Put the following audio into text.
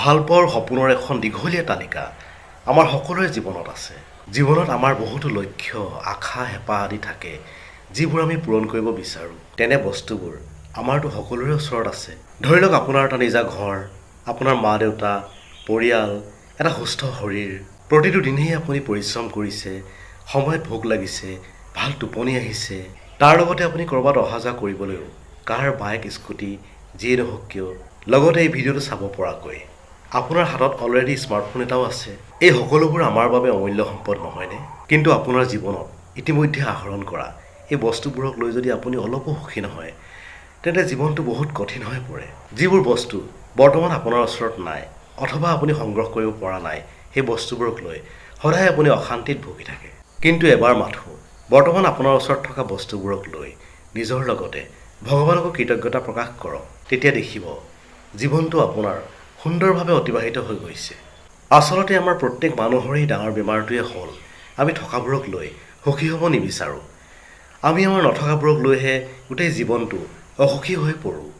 ভালপোৱাৰ সপোনৰ এখন দীঘলীয়া তালিকা আমাৰ সকলোৰে জীৱনত আছে। জীৱনত আমাৰ বহুতো লক্ষ্য আশা হেঁপাহ আদি থাকে যিবোৰ আমি পূৰণ কৰিব বিচাৰোঁ। তেনে বস্তুবোৰ আমাৰতো সকলোৰে ওচৰত আছে। ধৰি লওক আপোনাৰ এটা নিজা ঘৰ আপোনাৰ মা দেউতা পৰিয়াল এটা সুস্থ শৰীৰ। প্ৰতিটো দিনেই আপুনি পৰিশ্ৰম কৰিছে সময়ত ভোক লাগিছে ভাল টোপনি আহিছে। তাৰ লগতে আপুনি ক'ৰবাত অহা যোৱা কৰিবলৈও কাৰ বাইক স্কুটি যিয়ে নহওক কিয় লগতে এই ভিডিঅ'টো চাব পৰাকৈ। আপোনাৰ হাতত অলৰেডি স্মাৰ্টফোন এটাও আছে। এই সকলোবোৰ আমাৰ বাবে অমূল্য সম্পদ নহয়নে? কিন্তু আপোনাৰ জীৱনত ইতিমধ্যে আহৰণ কৰা এই বস্তুবোৰক লৈ যদি আপুনি অলপো সুখী নহয় তেন্তে জীৱনটো বহুত কঠিন হৈ পৰে। যিবোৰ বস্তু বৰ্তমান আপোনাৰ ওচৰত নাই অথবা আপুনি সংগ্ৰহ কৰিব পৰা নাই সেই বস্তুবোৰক লৈ সদায় আপুনি অশান্তিত ভুগি থাকে। কিন্তু এবাৰ মাথো বৰ্তমান আপোনাৰ ওচৰত থকা বস্তুবোৰক লৈ নিজৰ লগতে ভগৱানকো কৃতজ্ঞতা প্ৰকাশ কৰক। তেতিয়া দেখিব জীৱনটো আপোনাৰ সুন্দৰভাৱে অতিবাহিত হৈ গৈছে। আচলতে আমাৰ প্ৰত্যেক মানুহৰে এই ডাঙৰ বেমাৰটোৱে হ'ল। আমি থকাবোৰক লৈ সুখী হ'ব নিবিচাৰোঁ। আমি আমাৰ নথকাবোৰক লৈহে গোটেই জীৱনটো অসুখী হৈ পৰোঁ।